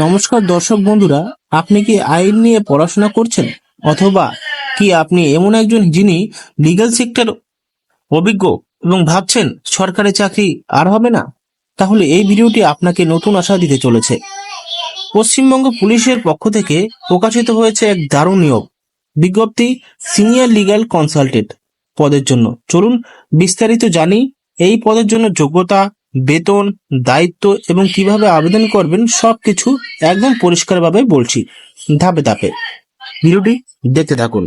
নমস্কার দর্শক বন্ধুরা, আপনি কি আইন নিয়ে পড়াশোনা করছেন? অথবা কি আপনি এমন একজন যিনি লিগ্যাল সেক্টর অভিজ্ঞ এবং ভাবছেন সরকারি চাকরি আর হবে না? তাহলে এই ভিডিওটি আপনাকে নতুন আশা দিতে চলেছে। পশ্চিমবঙ্গ পুলিশের পক্ষ থেকে প্রকাশিত হয়েছে এক দারুণ নিয়োগ। বিজ্ঞপ্তি সিনিয়র লিগ্যাল কনসালটেন্ট পদের জন্য। চলুন বিস্তারিত জানি, এই পদের জন্য যোগ্যতা বেতন, দায়িত্ব এবং কীভাবে আবেদন করবেন সবকিছু একদম পরিষ্কারভাবে বলছি, ধাপে ধাপে। ভিডিওটি দেখতে থাকুন।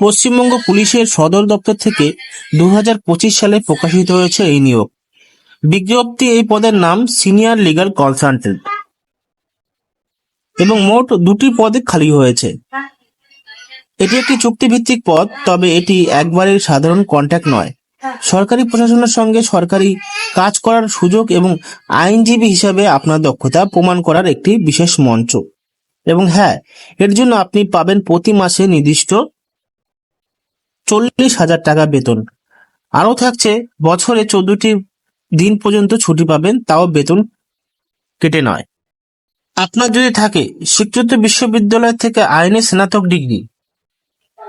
পশ্চিমবঙ্গ পুলিশের সদর দপ্তর থেকে দু হাজার পঁচিশ সালে প্রকাশিত হয়েছে এই নিয়োগ। বিজ্ঞপ্তি এই পদের নাম সিনিয়র লিগ্যাল কনসালটেন্ট এবং মোট দুটি পদে খালি হয়েছে। এটি একটি চুক্তিভিত্তিক পদ, তবে এটি একবারের সাধারণ কন্ট্যাক্ট নয়। সরকারি প্রশাসনের সঙ্গে সরকারি কাজ করার সুযোগ এবং আইনজীবী হিসাবে আপনার দক্ষতা প্রমাণ করার একটি বিশেষ মঞ্চ। এবং হ্যাঁ এর জন্য আপনি পাবেন প্রতি মাসে নির্দিষ্ট চল্লিশ হাজার টাকা বেতন। আরও থাকছে, বছরে চোদ্দটি দিন পর্যন্ত ছুটি পাবেন, তাও বেতন কেটে নয়। আপনার যদি থাকে, স্বীকৃত বিশ্ববিদ্যালয় থেকে আইনে স্নাতক ডিগ্রি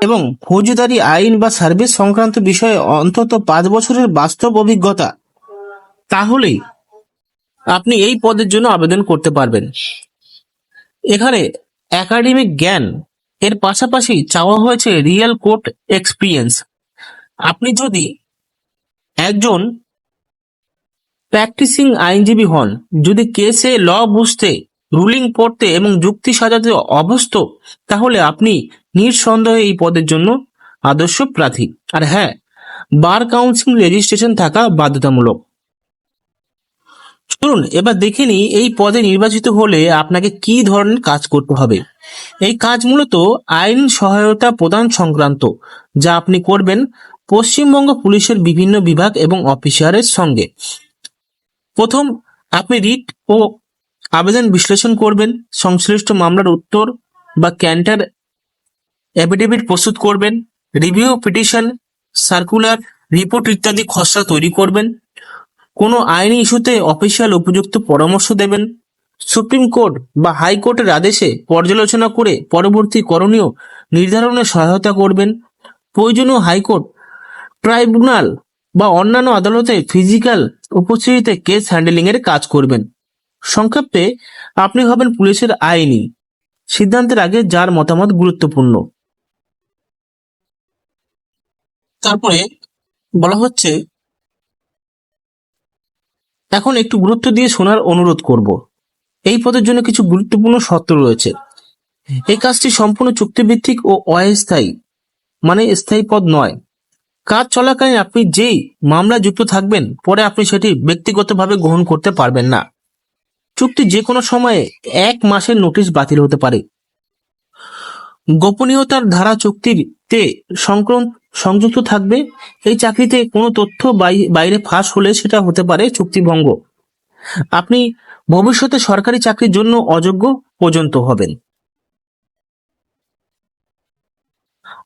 এবং ফৌজদারি আইন বা সার্ভিস সংক্রান্ত বিষয়ে অন্তত পাঁচ বছরের বাস্তব অভিজ্ঞতা। তাহলেই আপনি এই পদের জন্য আবেদন করতে পারবেন। এখানে একাডেমিক জ্ঞান, এর পাশাপাশি চাওয়া হয়েছে রিয়েল কোর্ট এক্সপিরিয়েন্স। আপনি যদি একজন প্র্যাকটিসিং আইনজীবী হন, যদি কেসে, ল বুঝতে, রুলিং পড়তে এবং যুক্তি সাজাতে অভ্যস্ত, তাহলে আপনি নিঃসন্দেহে এই পদের জন্য আদর্শ প্রার্থী। আর হ্যাঁ বার কাউন্সিল রেজিস্ট্রেশন থাকা বাধ্যতামূলক। চলুন, এবার দেখে নিই এই পদে নির্বাচিত হলে আপনাকে কি ধরনের কাজ করতে হবে। এই কাজ মূলত আইন সহায়তা প্রদান সংক্রান্ত, যা আপনি করবেন পশ্চিমবঙ্গ পুলিশের বিভিন্ন বিভাগ এবং অফিসারের সঙ্গে। প্রথম, আপনি রিট ও আবেদন বিশ্লেষণ করবেন, সংশ্লিষ্ট মামলার উত্তর বা ক্যান্টার অ্যাফিডেভিট প্রস্তুত করবেন রিভিউ পিটিশন সার্কুলার রিপোর্ট ইত্যাদি খসড়া তৈরি করবেন, কোনো আইনি ইস্যুতে অফিসিয়াল উপযুক্ত পরামর্শ দেবেন, সুপ্রিম কোর্ট বা হাইকোর্টের আদেশে পর্যালোচনা করে পরবর্তী করণীয় নির্ধারণে সহায়তা করবেন, প্রয়োজনীয় হাইকোর্ট ট্রাইব্যুনাল বা অন্যান্য আদালতে ফিজিক্যাল উপস্থিতিতে কেস হ্যান্ডেলিং এর কাজ করবেন। সংক্ষেপে, আপনি হবেন পুলিশের আইনি, সিদ্ধান্তের আগে যার মতামত গুরুত্বপূর্ণ। তারপরে বলা হচ্ছে, এখন একটু গুরুত্ব দিয়ে শোনার অনুরোধ করব। এই পদের জন্য কিছু গুরুত্বপূর্ণ শর্ত রয়েছে। এই কাজটি সম্পূর্ণ চুক্তিভিত্তিক ও অস্থায়ী মানে স্থায়ী পদ নয়। কাজ চলাকালীন আপনি যেই মামলা যুক্ত থাকবেন, পরে আপনি সেটি ব্যক্তিগতভাবে গ্রহণ করতে পারবেন না। চুক্তি যে কোনো সময়ে এক মাসের নোটিশ বাতিল হতে পারে। গোপনীয়তার ধারা চুক্তিতে সংক্রম- সংযুক্ত থাকবে, এই চাকরিতে কোনো তথ্য বাই- বাইরে ফাঁস হলে সেটা হতে পারে চুক্তিভঙ্গ। আপনি ভবিষ্যতে সরকারি চাকরির জন্য অযোগ্য পর্যন্ত হবেন।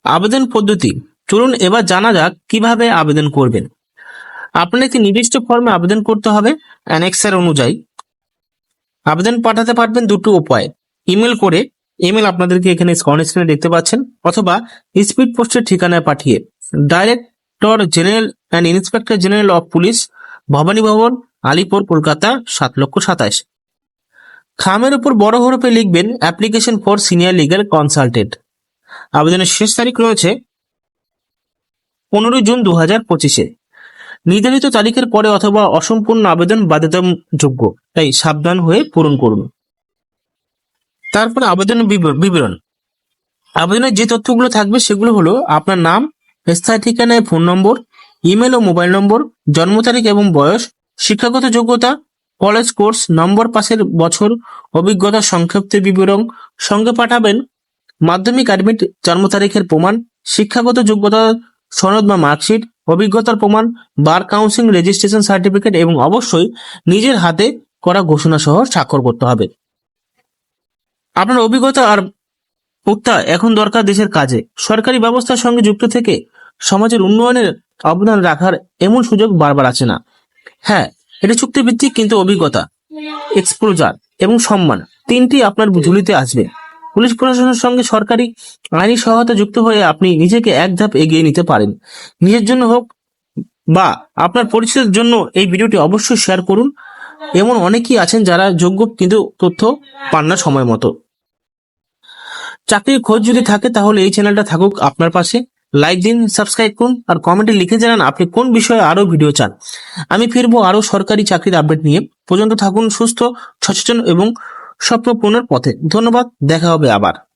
আবেদন পদ্ধতি। চলুন এবার জানা যাক কীভাবে আবেদন করবেন। আপনার একটি নির্দিষ্ট ফর্মে আবেদন করতে হবে, অ্যানেক্সার অনুযায়ী। আবেদন পাঠাতে পারবেন দুটো উপায়। ইমেল করে ইমেল আপনাদেরকে এখানে স্ক্রিন দেখতে পাচ্ছেন, অথবা স্পিড পোস্টের ঠিকানায় পাঠিয়ে director general and inspector general of police Bhabani Bhawan, Alipore, Kolkata, সাত লক্ষ সাতাশ। খামের উপর বড় হরফে লিখবেন application for senior legal consultant আবেদনের শেষ তারিখ রয়েছে পনেরোই জুন দু হাজার পঁচিশে। নির্ধারিত তারিখের পরে অথবা অসম্পূর্ণ আবেদন বাধ্যতাযোগ্য তাই সাবধান হয়ে পূরণ করুন। তারপরে আবেদনের বিবর- বিবরণ। আবেদনের যে তথ্যগুলো থাকবে সেগুলো হলো আপনার নাম, স্থায়ী ঠিকানায় ফোন নম্বর, ইমেল ও মোবাইল নম্বর, জন্ম তারিখ এবং বয়স, শিক্ষাগত যোগ্যতা, কলেজ কোর্স, নম্বর পাসের বছর, অভিজ্ঞতা সংক্ষিপ্ত বিবরণ, সঙ্গে পাঠাবেন মাধ্যমিক অ্যাডমিট জন্ম তারিখের প্রমাণ, শিক্ষাগত যোগ্যতা সনদ বা মার্কশিট, অভিজ্ঞতার প্রমাণ, বার কাউন্সিল রেজিস্ট্রেশন সার্টিফিকেট এবং অবশ্যই নিজের হাতে করা ঘোষণা সহ স্বাক্ষর করতে হবে। আপনার অভিজ্ঞতা আর উত্তা এখন দরকার দেশের কাজে। সরকারি ব্যবস্থার সঙ্গে যুক্ত থেকে সমাজের উন্নয়নের অবদান রাখার এমন সুযোগ বারবার আছে না। হ্যাঁ এটা চুক্তিভিত্তিক কিন্তু অভিজ্ঞতা এক্সপোজার এবং সম্মান। তিনটি আপনার ঝুলিতে আসবে। পুলিশ প্রশাসনের সঙ্গে সরকারি আইনি সহায়তা যুক্ত হয়ে আপনি নিজেকে এক ধাপ এগিয়ে নিতে পারেন। নিজের জন্য হোক বা আপনার পরিচিতের জন্য এই ভিডিওটি অবশ্যই শেয়ার করুন। এমন অনেকেই আছেন যারা যোগ্য কিন্তু তথ্য পান না সময় মতো। চাকরির খোঁজ যদি থাকে তাহলে এই চ্যানেলটা থাকুক আপনার পাশে। লাইক দিন সাবস্ক্রাইব করুন আর কমেন্টে লিখে জানান আপনি কোন বিষয়ে আরও ভিডিও চান। আমি ফিরবো আরও সরকারি চাকরির আপডেট নিয়ে। পর্যন্ত থাকুন সুস্থ, সচেতন এবং স্বপ্ন পূরণের পথে। ধন্যবাদ, দেখা হবে আবার।